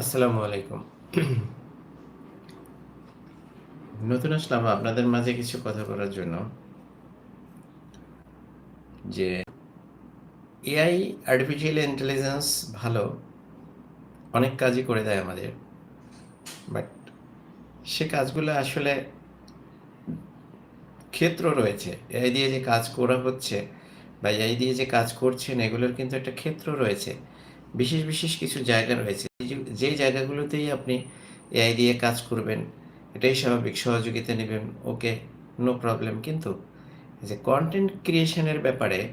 আসসালামু আলাইকুম। নতুন আসলাম আপনাদের মাঝে কিছু কথা বলার জন্য। যে এআই আর্টিফিশিয়াল ইন্টেলিজেন্স ভালো, অনেক কাজই করে দেয় আমাদের। বাট সে কাজগুলো আসলে ক্ষেত্র রয়েছে। এআই দিয়ে যে কাজ করা হচ্ছে বা এআই দিয়ে যে কাজ করছেন, এগুলোর কিন্তু একটা ক্ষেত্র রয়েছে। বিশেষ বিশেষ কিছু জায়গা রয়েছে। যে- জায়গাগুলোতেই আপনি এআই দিয়ে কাজ করবেন, এটাই স্বাভাবিক, সহযোগিতা নেবেন, ওকে নো প্রবলেম কিন্তু যে কন্টেন্ট ক্রিয়েশনের ব্যাপারে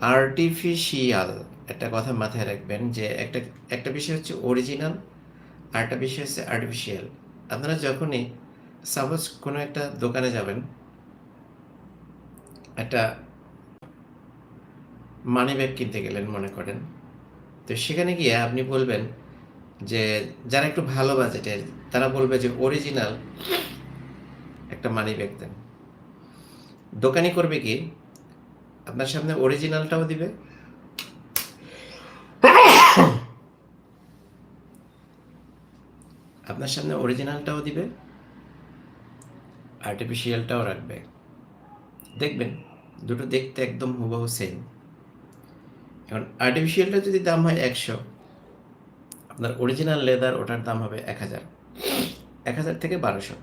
আর্টিফিশিয়াল একটা কথা মাথায় রাখবেন যে একটা একটা বিষয় হচ্ছে অরিজিনাল আর একটা বিষয় হচ্ছে আর্টিফিশিয়াল আপনারা যখনই সাপোজ কোনো একটা দোকানে যাবেন, একটা মানি ব্যাগ কিনতে গেলেন মনে করেন তো সেখানে গিয়ে আপনি বলবেন যে, যারা একটু ভালো বাজেটের তারা বলবে যে অরিজিনাল একটা মানি ব্যাগ দেন। দোকানি করবে কি, আপনার সামনে অরিজিনালটাও দিবে। আপনার সামনে অরিজিনালটাও দিবে। আর্টিফিশিয়ালটাও রাখবে। দেখবেন, দুটো দেখতে একদম হুবহু সেম এখন আর্টিফিশিয়ালটা যদি দাম হয় একশো, আপনার অরিজিনাল লেদার ওটার দাম হবে এক হাজার এক হাজার থেকে বারোশো।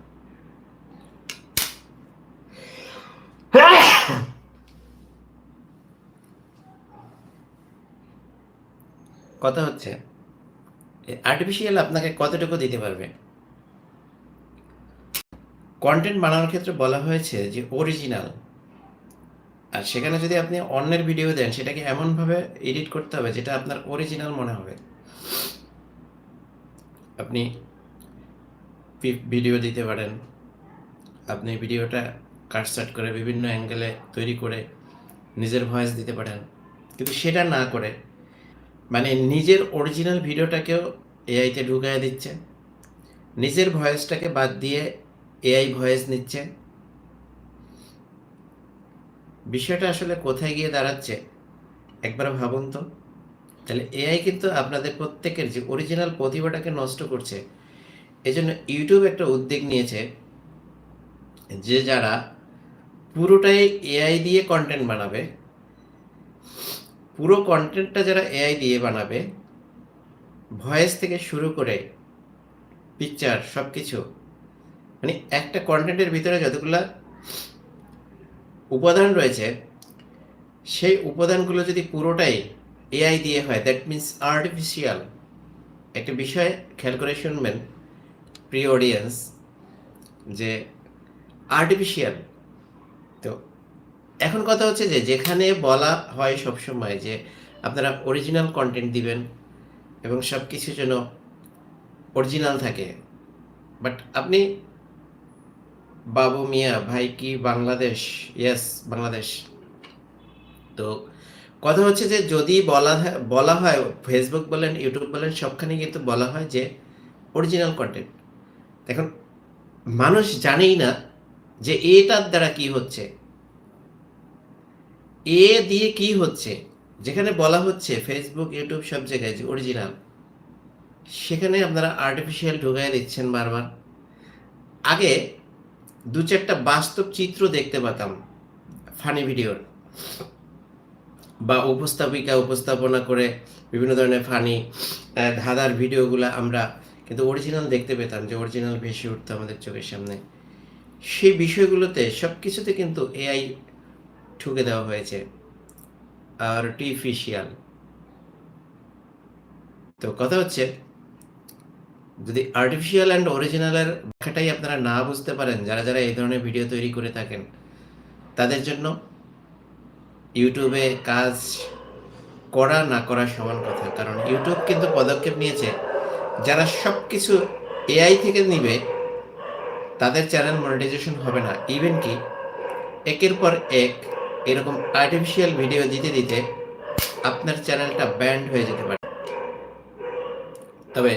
কথা হচ্ছে আর্টিফিশিয়াল আপনাকে কতটুকু দিতে পারবে? কন্টেন্ট বানানোর ক্ষেত্রে বলা হয়েছে যে অরিজিনাল আর সেখানে যদি আপনি অন্যের ভিডিও দেন, সেটাকে এমনভাবে এডিট করতে হবে যেটা আপনার অরিজিনাল মনে হবে। আপনি ভিডিও দিতে পারেন। আপনি ভিডিওটা কাটসাট করে বিভিন্ন অ্যাঙ্গেলে তৈরি করে নিজের ভয়েস দিতে পারেন। কিন্তু সেটা না করে মানে নিজের অরিজিনাল ভিডিওটাকেও এআইতে ঢুকায় দিচ্ছে। নিজের ভয়েসটাকে বাদ দিয়ে এআই ভয়েস নিচ্ছে। বিষয়টা আসলে কোথায় গিয়ে দাঁড়াচ্ছে? একবার ভাবুন তো। তাহলে এআই কিন্তু আপনাদের প্রত্যেকের যে অরিজিনাল প্রতিভাটাকে নষ্ট করছে, এজন্য ইউটিউব একটা উদ্যোগ নিয়েছে যে যারা পুরোটাই এআই দিয়ে কন্টেন্ট বানাবে, পুরো কন্টেন্টটা যারা এআই দিয়ে বানাবে ভয়েস থেকে শুরু করে পিকচার সব কিছু মানে একটা কন্টেন্টের ভিতরে যতগুলা উপাদান রয়েছে, সেই উপাদানগুলো যদি পুরোটাই এআই দিয়ে হয় দ্যাট মিন্স আর্টিফিশিয়াল একটা বিষয় খেয়াল করে শুনবেন প্রি অডিয়েন্স যে আর্টিফিশিয়াল তো এখন কথা হচ্ছে যে যেখানে বলা হয় সবসময় যে আপনারা অরিজিনাল কন্টেন্ট দিবেন এবং সব কিছু যেন অরিজিনাল থাকে বাট আপনি বাবু মিয়া, ভাই কি বাংলাদেশ? ইয়েস বাংলাদেশ। তো কথা হচ্ছে যে যদি বলা বলা হয় ফেসবুক বলেন ইউটিউব বলেন, সবখানে কিন্তু বলা হয় যে অরিজিনাল কন্টেন্ট এখন মানুষ জানেই না যে এটার দ্বারা কি হচ্ছে। এ দিয়ে কি হচ্ছে? যেখানে বলা হচ্ছে ফেসবুক ইউটিউব সব জায়গায় যে অরিজিনাল সেখানে আপনারা আর্টিফিশিয়াল ঢুকাই দিচ্ছেন বারবার। আগে দু চারটা বাস্তব চিত্র দেখতে পেতাম ফানি ভিডিওর বা উপস্থাপিকা, উপস্থাপনা করে বিভিন্ন ধরনের ফানি ধাঁধার ভিডিওগুলো আমরা কিন্তু অরিজিনাল দেখতে পেতাম, যে অরিজিনাল ভেসে উঠতো আমাদের চোখের সামনে। সেই বিষয়গুলোতে সব কিছুতে কিন্তু এআই ঠুকে দেওয়া হয়েছে আর্টিফিশিয়াল তো কথা হচ্ছে যদি আর্টিফিশিয়াল অ্যান্ড অরিজিনালের ব্যাখ্যাটাই আপনারা না বুঝতে পারেন, যারা যারা এই ধরনের ভিডিও তৈরি করে থাকেন, তাদের জন্য ইউটিউবে কাজ করা, না করা সমান কথা। কারণ ইউটিউব কিন্তু পদক্ষেপ নিয়েছে, যারা সব কিছু এআই থেকে নিবে, তাদের চ্যানেল মনিটাইজেশন হবে না। ইভেন কি, একের পর এক এরকম আর্টিফিশিয়াল ভিডিও দিতে দিতে আপনার চ্যানেলটা ব্যান্ড হয়ে যেতে পারে। তবে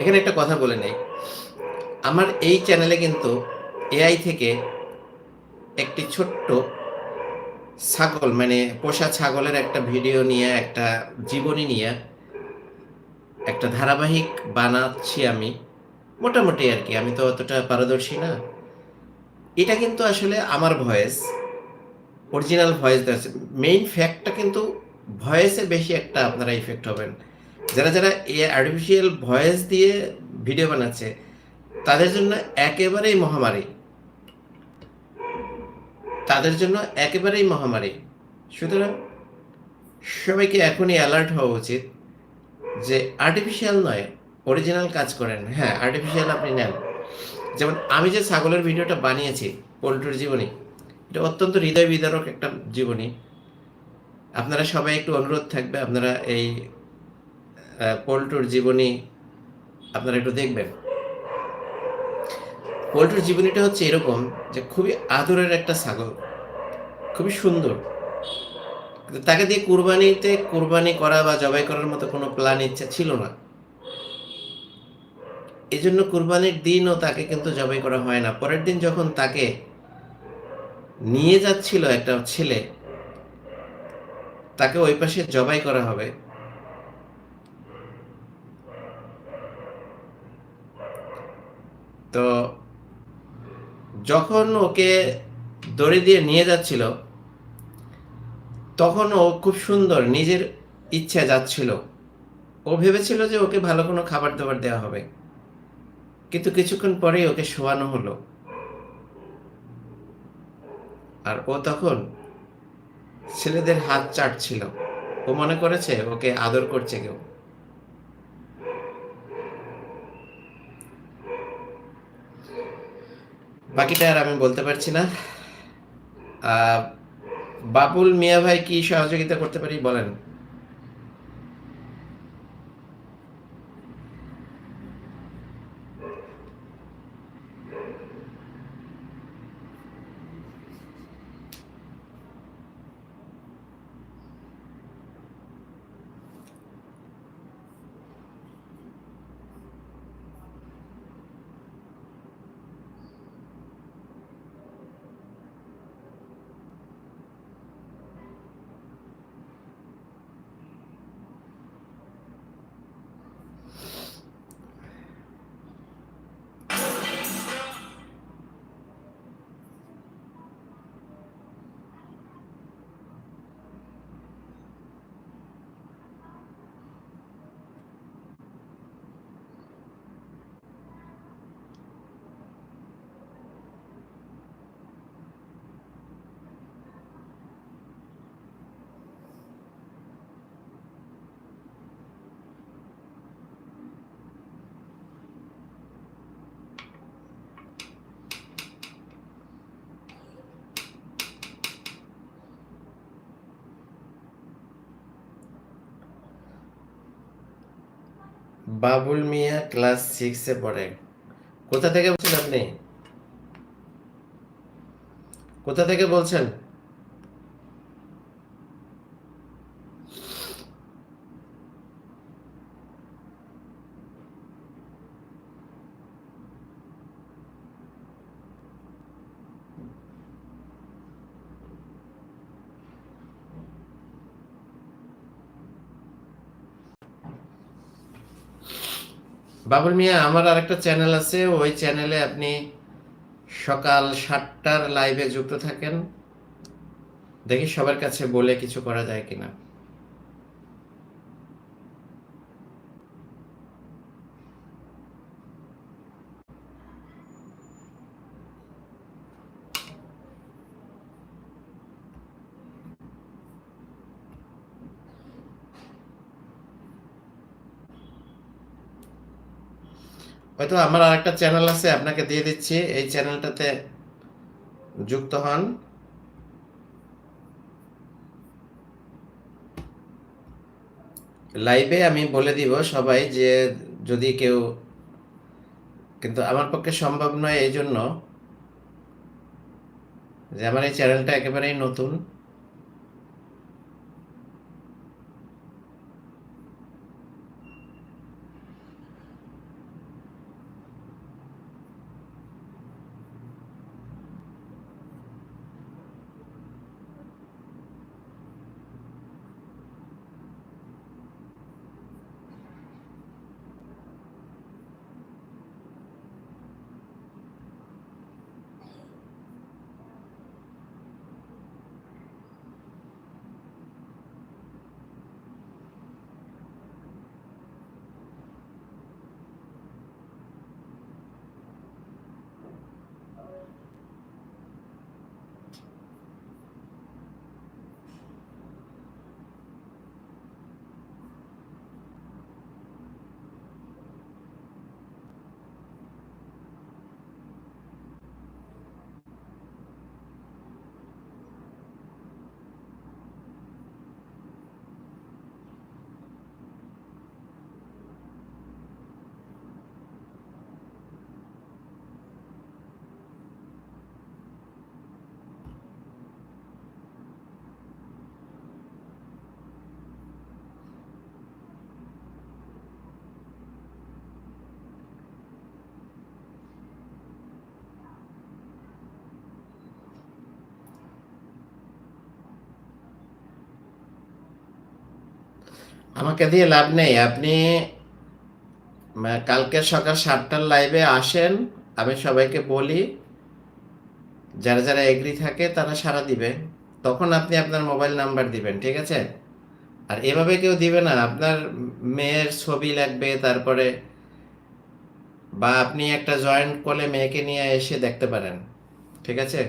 এখানে একটা কথা বলে নেই। আমার এই চ্যানেলে কিন্তু এআই থেকে একটি ছোট্ট ছাগল মানে পোষা ছাগলের একটা ভিডিও নিয়ে, একটা জীবনী নিয়ে একটা ধারাবাহিক বানাচ্ছি আমি। মোটামুটি আর কি, আমি তো অতটা পারদর্শী না। এটা কিন্তু আসলে আমার ভয়েস অরিজিনাল ভয়েস দেওয়া মেইন ফ্যাক্টটা কিন্তু ভয়েসে বেশি একটা আপনারা ইফেক্ট হবেন। যারা যারা এ আর্টিফিশিয়াল ভয়েস দিয়ে ভিডিও বানাচ্ছে, তাদের জন্য একেবারেই মহামারী। তাদের জন্য একেবারেই মহামারী। সুতরাং সবাইকে এখনই অ্যালার্ট হওয়া উচিত যে আর্টিফিশিয়াল নয় অরিজিনাল কাজ করেন। হ্যাঁ আর্টিফিশিয়াল আপনি নেন। যেমন আমি যে ছাগলের ভিডিওটা বানিয়েছি, পোল্ট্রির জীবনী, এটা অত্যন্ত হৃদয় বিদারক একটা জীবনী। আপনারা সবাই একটু অনুরোধ থাকবে, আপনারা এই পোল্ট্রির জীবনী আপনারা একটু দেখবেন। পল্টুর জীবনীটা হচ্ছে এরকম যে খুবই আদরের একটা ছাগল। খুবই সুন্দর। তাকে দিয়ে কুরবানিতে কুরবানি করা বা জবাই করার মতো কোনো প্ল্যান ইচ্ছা ছিল না। এই জন্য কুরবানির দিনও তাকে কিন্তু জবাই করা হয় না। পরের দিন যখন তাকে নিয়ে যাচ্ছিল একটা ছেলে, তাকে ওই পাশে জবাই করা হবে। তো যখন ওকে দড়ি দিয়ে নিয়ে যাচ্ছিল, তখন ও খুব সুন্দর নিজের ইচ্ছা যাচ্ছিল। ও ভেবেছিল যে ওকে ভালো কোনো খাবার দাবার দেওয়া হবে। কিন্তু কিছুক্ষণ পরেই ওকে শোয়ানো হলো। আর ও তখন ছেলেদের হাত চাটছিল। ও মনে করেছে ওকে আদর করছে কেউ। বাকিটা আর আমি বলতে পারছি না। বাবুল মিয়া ভাই কি সহযোগিতা করতে পারি বলেন? বাবুল মিয়া ক্লাস সিক্সে পড়ে। কোথা থেকে বলছেন আপনি? কোথা থেকে বলছেন? বাবুল মিয়া, আমার আরেকটা চ্যানেল আছে, ওই চ্যানেলে আপনি সকাল সাতটার লাইভে যুক্ত থাকেন। দেখি সবার কাছে বলে কিছু করা যায় কিনা। হয়তো আমার আরেকটা চ্যানেল আছে, আপনাকে দিয়ে দিচ্ছি। এই চ্যানেলটাতে যুক্ত হন। লাইভে আমি বলে দিব সবাই যে যদি কেউ, কিন্তু আমার পক্ষে সম্ভব নয় এই জন্য যে আমার এই চ্যানেলটা একেবারেই নতুন। আমাকে দিয়ে লাভ নেই। আপনি কালকে সকাল সাতটার লাইভে আসেন, আমি সবাইকে বলি, যারা যারা এগ্রি থাকে তারা সারা দিবে তখন আপনি আপনার মোবাইল নাম্বার দিবেন, ঠিক আছে? আর এভাবে কেউ দিবে না। আপনার মেয়ের ছবি লাগবে, তারপরে বা আপনি একটা জয়েন্ট করলে মেয়েকে নিয়ে এসে দেখতে পারেন, ঠিক আছে?